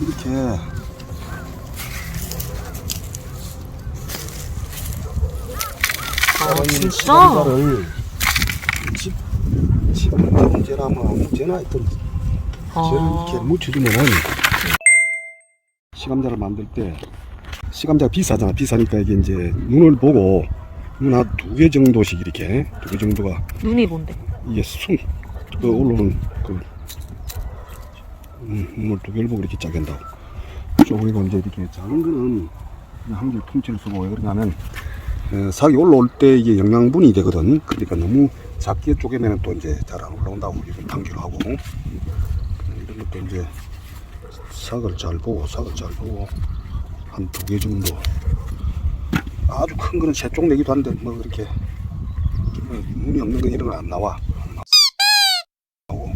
이렇게 아, 진짜? 집, 집 문제나 뭐 문제나 하여튼 쟤를 이렇게 아, 묻혀주면은 시감자를 만들 때 시감자가 비싸잖아 비싸니까 이게 이제 눈을 보고 눈 한 두 개 정도씩 이렇게 두 개 정도가 눈이 뭔데? 이게 숨, 그 올라오는 그 음, 눈을 두 개를 보고 이렇게 짜게 한다고. 쪼그리고 이제 이렇게 작은 거는 그냥 한줄 통째로 쓰고 왜 그러냐면 어, sak이 올라올 때 이게 영양분이 되거든. 그러니까 너무 작게 쪼개면 또 이제 잘 안 올라온다고 이걸 단계로 하고 이런 것도 이제 삭을 잘 보고 삭을 잘 보고 한 두 개 정도 아주 큰 거는 세쪽 내기도 한데 뭐 그렇게 뭐 눈이 없는 거 이런 건 안 나와. 나오고.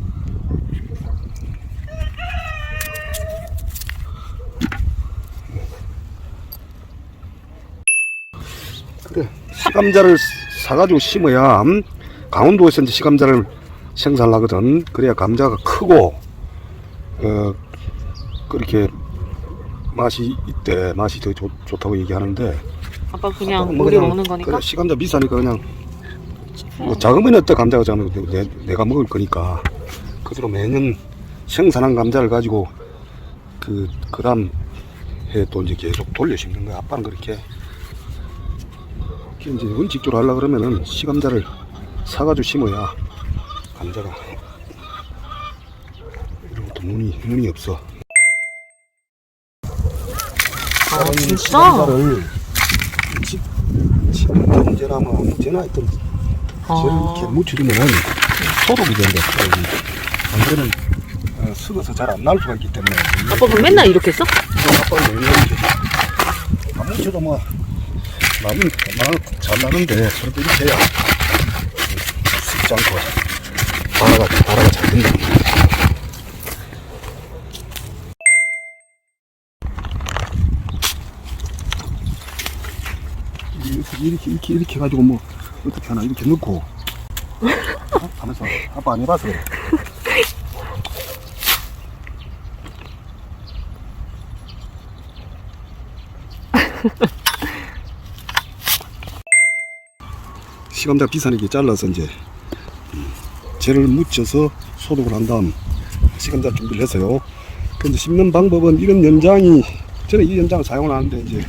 그래 시감자를 사가지고 심어야 음? 강원도에서 이제 시감자를 생산하거든. 그래야 감자가 크고 어 그렇게 맛이 있대. 맛이 더 좋, 좋다고 얘기하는데. 아빠 그냥 뭐 우리 그냥 먹는 거니까? 그래, 시감자 비싸니까 그냥 뭐 작으면 어때 감자가 작으면 내, 내가 먹을 거니까 그대로 매년 생산한 감자를 가지고 그 그다음 해또 이제 계속 돌려 심는 거야 아빠는 그렇게 이렇게 이제 원칙적으로 하려 그러면은 시감자를 사가지고 심어야 감자가 이런 것도 눈이 눈이 없어 아, 진짜? 문제나 뭐 문제나 하여튼 쟤를 이렇게 아, 묻혀두면은 소독이. 안 그러면 어, 썩어서 잘 안 나올 수가 있기 때문에. 아빠 그럼 맨날 이렇게 써? 아빠는 왜 이렇게 안 묻혀도 뭐 나는 잘 나는데 그래도 이렇게 해야 썩지 않고 발화가 발화가 잘 된다. 이렇게 이렇게 이렇게 이렇게 해가지고 뭐 어떻게 하나 이렇게 넣고 어? 하면서 아빠 안 해봐서 그래. 시감자 비싸니까 잘라서 이제 음, 젤을 묻혀서 소독을 한 다음 시감자 준비를 해서요. 근데 심는 방법은 이런 연장이 저는 이 연장을 사용을 하는데 이제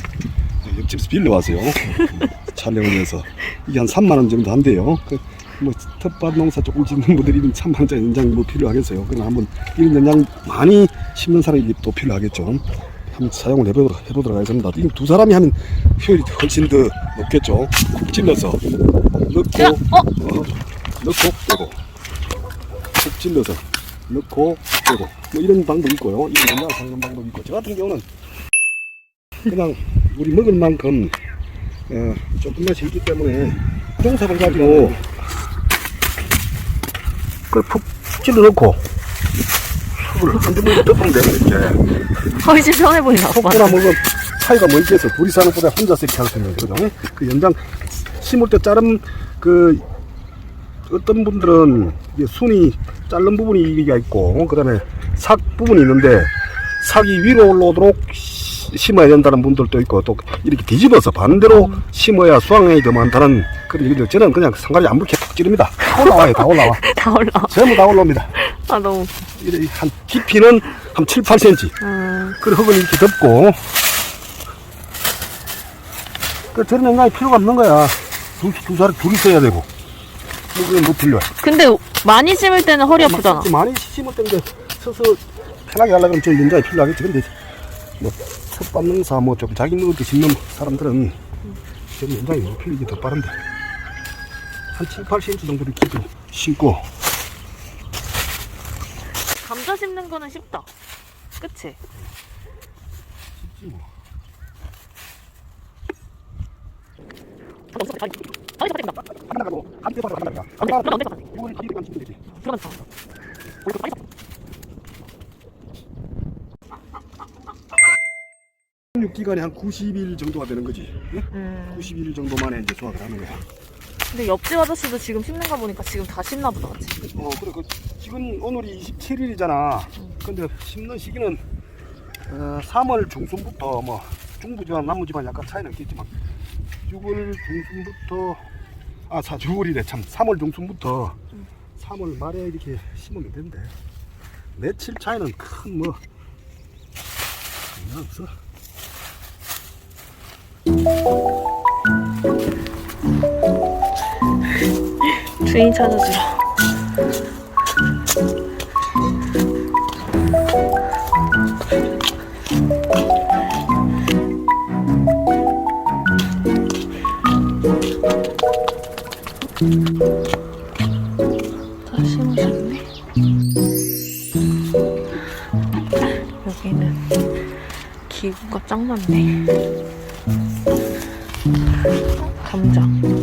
옆집에서 빌려왔어요. 음, 촬영을 위해서 이게 한 3만 원 정도 한대요. 그, 뭐 텃밭 농사 조금 짓는 분들이 3만 원짜리 연장 뭐 필요하겠어요. 그러나 한번 이런 연장 많이 심는 사람이 또 필요하겠죠. 한번 사용을 해보도록, 해보도록 하겠습니다. 이두 사람이 하면 효율이 훨씬 더 높겠죠. 콕 찔러서 넣고 야, 어? 어, 넣고 빼고 콕 찔러서 넣고 빼고 뭐 이런 방법이 있고요. 이런 연장 사용 방법이 있고 저 같은 경우는 그냥 우리 먹을 만큼 어, 조금만 심기 때문에 동사를 가지고 그걸 푹 찔러 넣고 속을 한두 번 덮으면 돼 이렇게 훨씬 편해 보인다, 아빠. 속구나 먹으면 차이가 뭐 있겠어. 둘이 사는 것보다 혼자서 이렇게 할수 있는 거죠. 그 연장 심을 때 자른 그 어떤 분들은 이게 순이 자른 부분이 이게 있고 그 다음에 삭 부분이 있는데 삭이 위로 올라오도록 시- 심어야 된다는 분들도 있고 또 이렇게 뒤집어서 반대로 심어야 수확량이 더 많다는 얘기들 저는 그냥 상관이 안 불게 툭 찌릅니다. 다 올라와요 다 올라와. 다 올라와. 전부 다 올라옵니다. 아, 너무. 이래 한 깊이는 한 7, 8cm 음, 그 흙을 이렇게 덮고. 그 저런 연장이 필요가 없는 거야. 두, 두 사람 둘이 써야 되고. 뭐 그게 뭐 필요해. 근데 많이 심을 때는 허리 아프잖아. 막 많이 심을 때인데 서서 편하게 하려고 하면 저 연장이 필요하겠지. 근데 뭐 텃밭 농사 뭐 좀 자기 먹을 때 심는 사람들은 저 연장이 뭐 필요 이게 더 빠른데 한 7, 8cm 정도를 깊이 심고 감자 심는 거는 쉽다. 그치? 쉽지 뭐. 안 나가고 안 떼서 안 나가 안 나가 그럼 언제 갔지? 이거는 이렇게 치면 되지 그러면 다. 육기간이 한 90일 정도가 되는 거지. 예? 음. 90일 정도 만에 이제 수확을 하는 거야. 근데 옆집 아저씨도 지금 심는 거 보니까 지금 다 심나 보다, 그치? 어, 그래. 그 지금 오늘이 27일이잖아. 근데 심는 시기는 어, 3월 중순부터 뭐 중부지방 남부지방 약간 차이는 있겠지만 6월 중순부터 아 4, 6월이래 참 3월 중순부터 3월 말에 이렇게 심으면 된대 며칠 차이는 큰 뭐 없어 주인 찾아주러. 다 심으셨네. 여기는 기구가 짱. 어, 감자.